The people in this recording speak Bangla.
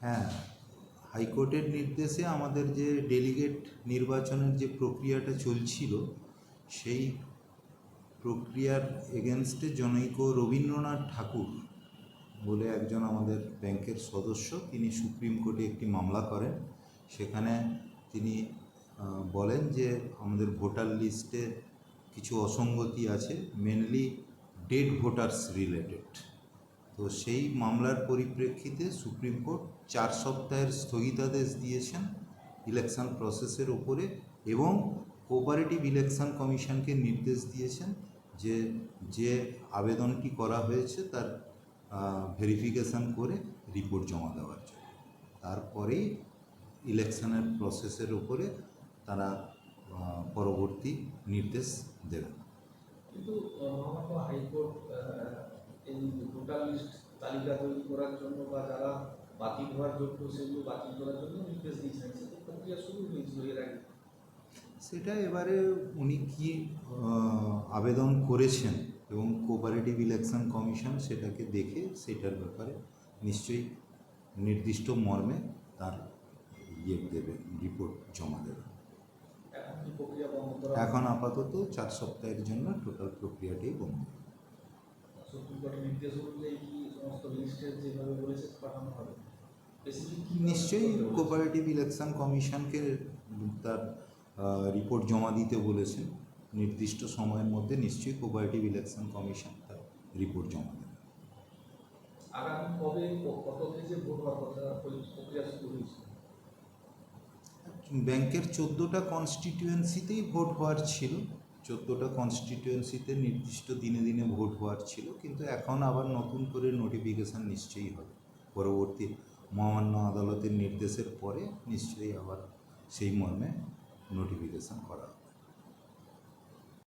হ্যাঁ হাইকোর্টের নির্দেশে আমাদের যে ডেলিগেট নির্বাচনের যে প্রক্রিয়াটা চলছিল, সেই প্রক্রিয়ার এগেনস্টে জনৈক রবীন্দ্রনাথ ঠাকুর বলে একজন আমাদের ব্যাংকের সদস্য, তিনি সুপ্রিম কোর্টে একটি মামলা করেন। সেখানে তিনি বলেন যে আমাদের ভোটার লিস্টে কিছু অসঙ্গতি আছে মেনলি ডেড ভোটার্স রিলেটেড তো সেই মামলার পরিপ্রেক্ষিতে সুপ্রিম কোর্ট চার সপ্তাহের স্থগিতাদেশ দিয়েছেন ইলেকশন প্রসেসের ওপরে এবং কোঅপারেটিভ ইলেকশন কমিশনকে নির্দেশ দিয়েছেন যে যে আবেদনটি করা হয়েছে তার ভেরিফিকেশন করে রিপোর্ট জমা দেওয়ার জন্য। তারপরেই ইলেকশনের প্রসেসের ওপরে তারা পরবর্তী নির্দেশ দেবেন। কিন্তু হাইকোর্ট এই ভোটার লিস্ট তালিকা তৈরি করার জন্য বা যারা বাতিল হওয়ার যোগ্য সেগুলো বাতিল করার জন্য নির্দেশ দিয়েছেন। সেটা প্রক্রিয়া শুরু হয়েছিল এর আগে। সেটা এবারে উনি কি আবেদন করেছেন এবং কোঅপারেটিভ ইলেকশন কমিশন সেটাকে দেখে সেটার ব্যাপারে নিশ্চয়ই নির্দিষ্ট মর্মে তার ইয়ে দেবে রিপোর্ট জমা দেবে। এখন আপাতত চার সপ্তাহের জন্য টোটাল প্রক্রিয়াটাই বন্ধ। নিশ্চয়ই কোঅপারেটিভ ইলেকশন কমিশনকে তার রিপোর্ট জমা দিতে বলেছেন। নির্দিষ্ট সময়ের মধ্যে নিশ্চয়ই কোপারেটিভ ইলেকশন কমিশন তার রিপোর্ট জমা দেবে। আগামী কবে কত থেকে ভোট হওয়ার কথা প্রক্রিয়া শুরু হয়েছে? ব্যাংকের চোদ্দোটা কনস্টিটিউয়েন্সিতেই ভোট হওয়ার ছিল। চোদ্দোটা কনস্টিটিউয়েন্সিতে নির্দিষ্ট দিনে দিনে ভোট হওয়ার ছিল, কিন্তু এখন আবার নতুন করে নোটিফিকেশান নিশ্চয়ই হবে। পরবর্তী মহামান্য আদালতের নির্দেশের পরে নিশ্চয়ই আবার সেই মর্মে নোটিফিকেশান করা হবে।